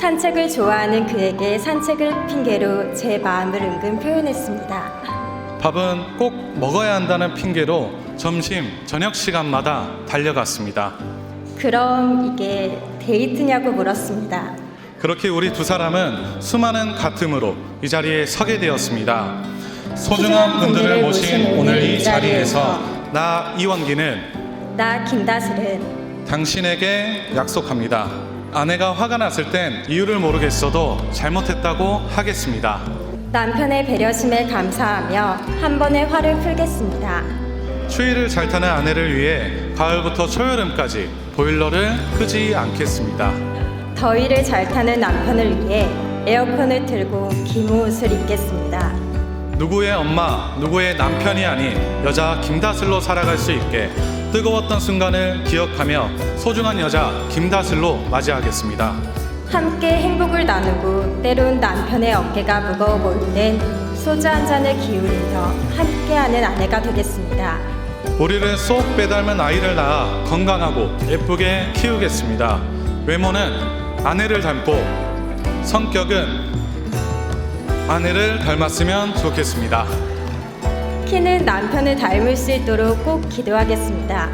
산책을 좋아하는 그에게 산책을 핑계로 제 마음을 은근 표현했습니다. 밥은 꼭 먹어야 한다는 핑계로 점심, 저녁 시간마다 달려갔습니다. 그럼 이게 데이트냐고 물었습니다. 그렇게 우리 두 사람은 수많은 다툼으로 이 자리에 서게 되었습니다. 소중한 분들을 모신 오늘 이 자리에서 나 이원기는 나 김다슬은 당신에게 약속합니다. 아내가 화가 났을 땐 이유를 모르겠어도 잘못했다고 하겠습니다. 남편의 배려심에 감사하며 한 번의 화를 풀겠습니다. 추위를 잘 타는 아내를 위해 가을부터 초여름까지 보일러를 끄지 않겠습니다. 더위를 잘 타는 남편을 위해 에어컨을 틀고 긴 옷을 입겠습니다. 누구의 엄마, 누구의 남편이 아닌 여자 김다슬로 살아갈 수 있게 뜨거웠던 순간을 기억하며 소중한 여자 김다슬로 맞이하겠습니다. 함께 행복을 나누고 때론 남편의 어깨가 무거워 보일 땐 소주 한 잔을 기울이며 함께하는 아내가 되겠습니다. 우리를 쏙 빼닮은 아이를 낳아 건강하고 예쁘게 키우겠습니다. 외모는 아내를 닮고 성격은 아내를 닮았으면 좋겠습니다. 키는 남편을 닮을 수 있도록 꼭 기도하겠습니다.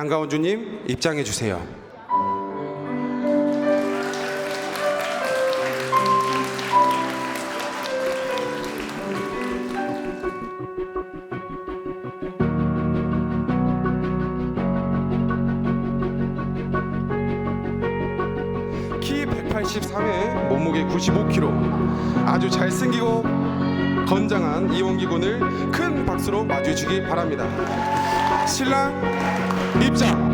양가원 주님 입장해 주세요. 키 183에 몸무게 95kg 아주 잘생기고 건장한 이원기 군을 큰 박수로 맞이해 주기 바랍니다. 신랑 입장.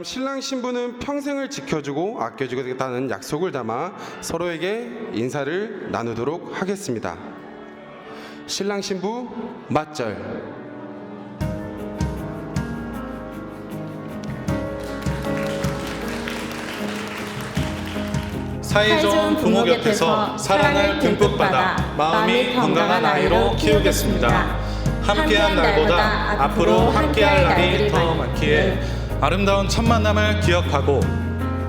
다음 신랑 신부는 평생을 지켜주고 아껴주겠다는 약속을 담아 서로에게 인사를 나누도록 하겠습니다. 신랑 신부 맞절. 사이좋은 부모 곁에서 사랑을 듬뿍 받아 마음이 건강한 아이로 키우겠습니다. 함께한 날보다 앞으로 함께할 날이 더 많기에 아름다운 첫 만남을 기억하고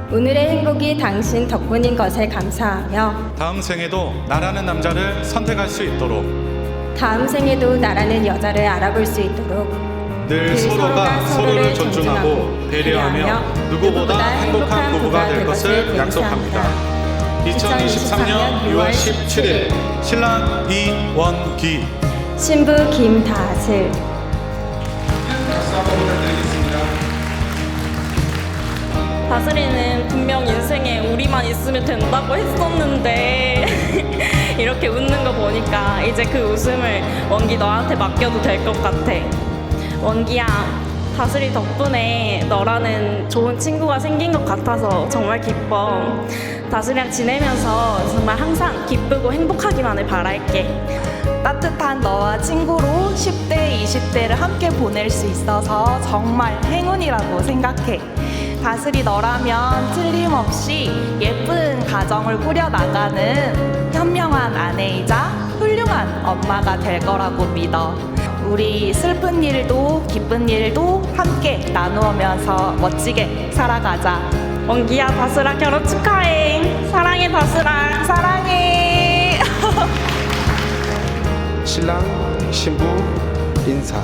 오늘의 행복이 당신 덕분인 것에 감사하며 다음 생에도 나라는 남자를 선택할 수 있도록 다음 생에도 나라는 여자를 알아볼 수 있도록 늘 서로가 서로를 존중하고 배려하며 누구보다 행복한 부부가 될 것을 약속합니다. 2023년 6월 17일 신랑 이원기 신부 김다슬 다스리는 분명 인생에 우리만 있으면 된다고 했었는데 이렇게 웃는 거 보니까 이제 그 웃음을 원기 너한테 맡겨도 될 것 같아. 원기야, 다스리 덕분에 너라는 좋은 친구가 생긴 것 같아서 정말 기뻐. 다스리랑 지내면서 정말 항상 기쁘고 행복하기만을 바랄게. 따뜻한 너와 친구로 10대, 20대를 함께 보낼 수 있어서 정말 행운이라고 생각해. 다슬이 너라면 틀림없이 예쁜 가정을 꾸려나가는 현명한 아내이자 훌륭한 엄마가 될 거라고 믿어. 우리 슬픈 일도 기쁜 일도 함께 나누면서 멋지게 살아가자. 원기야, 다스라 결혼 축하해. 사랑해, 다스라. 사랑해. 신랑 신부 인사.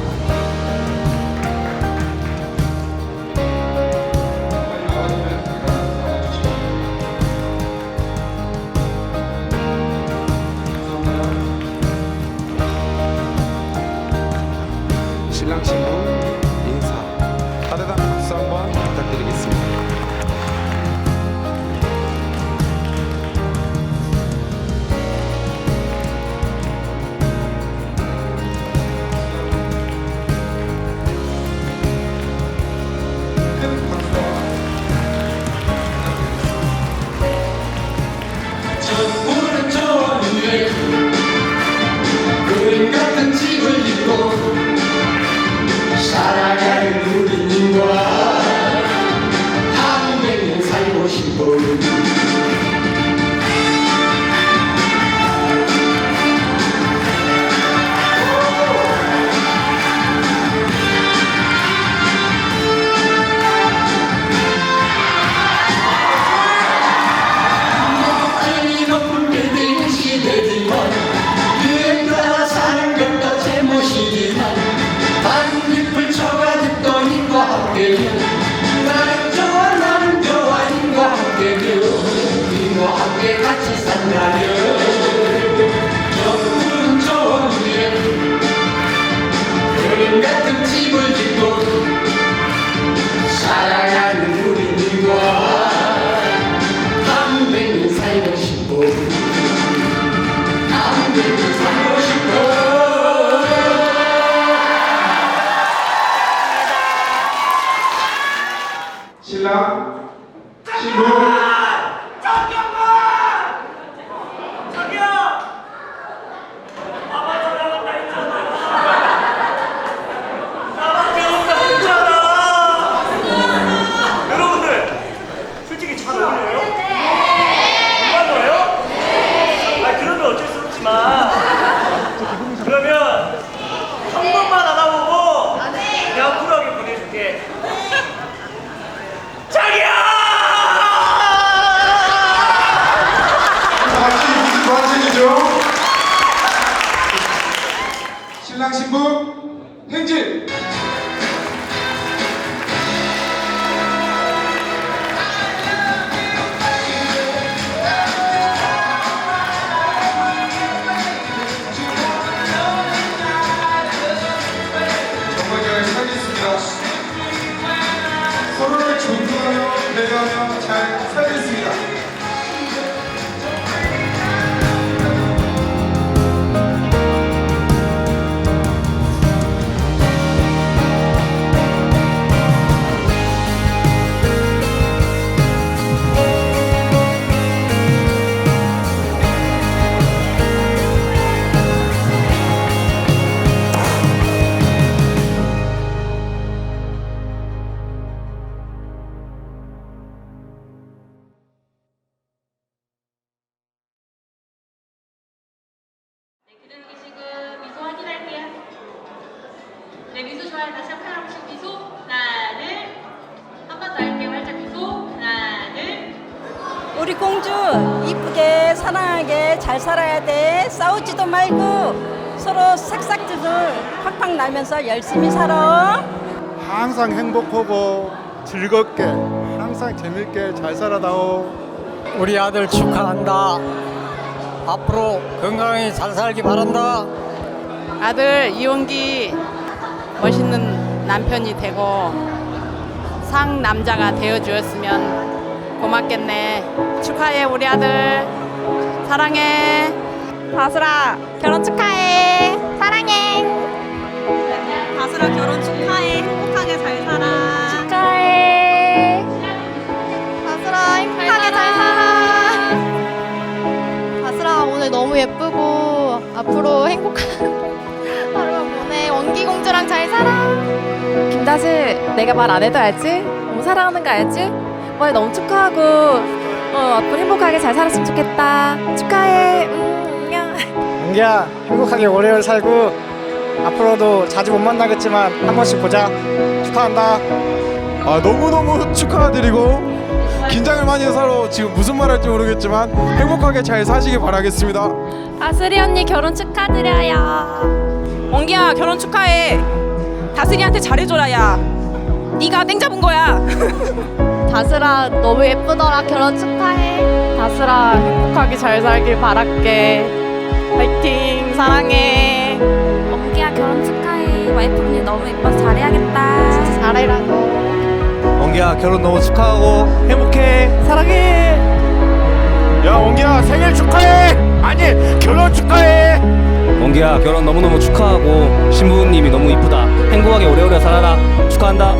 네, 대변 잘 살겠습니다. 잘 살아야 돼 싸우지도 말고 서로 색싹지들 팍팍 나면서 열심히 살아 항상 행복하고 즐겁게 항상 재밌게 잘 살아다오 우리 아들 축하한다. 앞으로 건강히 잘 살기 바란다. 아들 이원기 멋있는 남편이 되고 상 남자가 되어 주었으면 고맙겠네. 축하해 우리 아들. 사랑해. 바스라 결혼 축하해. 사랑해. 바스라 결혼 축하해. 행복하게 잘 살아. 축하해. 바스라 행복하게 잘 살아. 바스라 오늘 너무 예쁘고 앞으로 행복한 하루만 보내. 원기 공주랑 잘 살아. 김다슬 내가 말 안 해도 알지? 너무 사랑하는 거 알지? 뭐 너무 축하하고 어, 앞으로 행복하게 잘 살았으면 좋겠다. 축하해. 음, 안녕. 은기야 행복하게 오래오래 살고 앞으로도 자주 못 만나겠지만 한 번씩 보자. 축하한다. 아 너무너무 축하드리고 긴장을 많이 해서 지금 무슨 말 할지 모르겠지만 행복하게 잘 사시길 바라겠습니다. 다슬이 언니 결혼 축하드려요. 원기야 결혼 축하해. 다슬이한테 잘해줘라 야. 네가 땡 잡은 거야. 다슬아 너무 예쁘더라. 결혼 축하해. 다슬아 행복하게 잘 살길 바랄게. 파이팅 사랑해. 원기야 결혼 축하해. 와이프분이 너무 예뻐서 잘해야겠다. 잘해라고. 원기야 결혼 너무 축하하고 행복해. 사랑해. 야 원기야 생일 축하해. 아니 결혼 축하해. 원기야 결혼 너무너무 축하하고 신부님이 너무 이쁘다 행복하게 오래오래 살아라 축하한다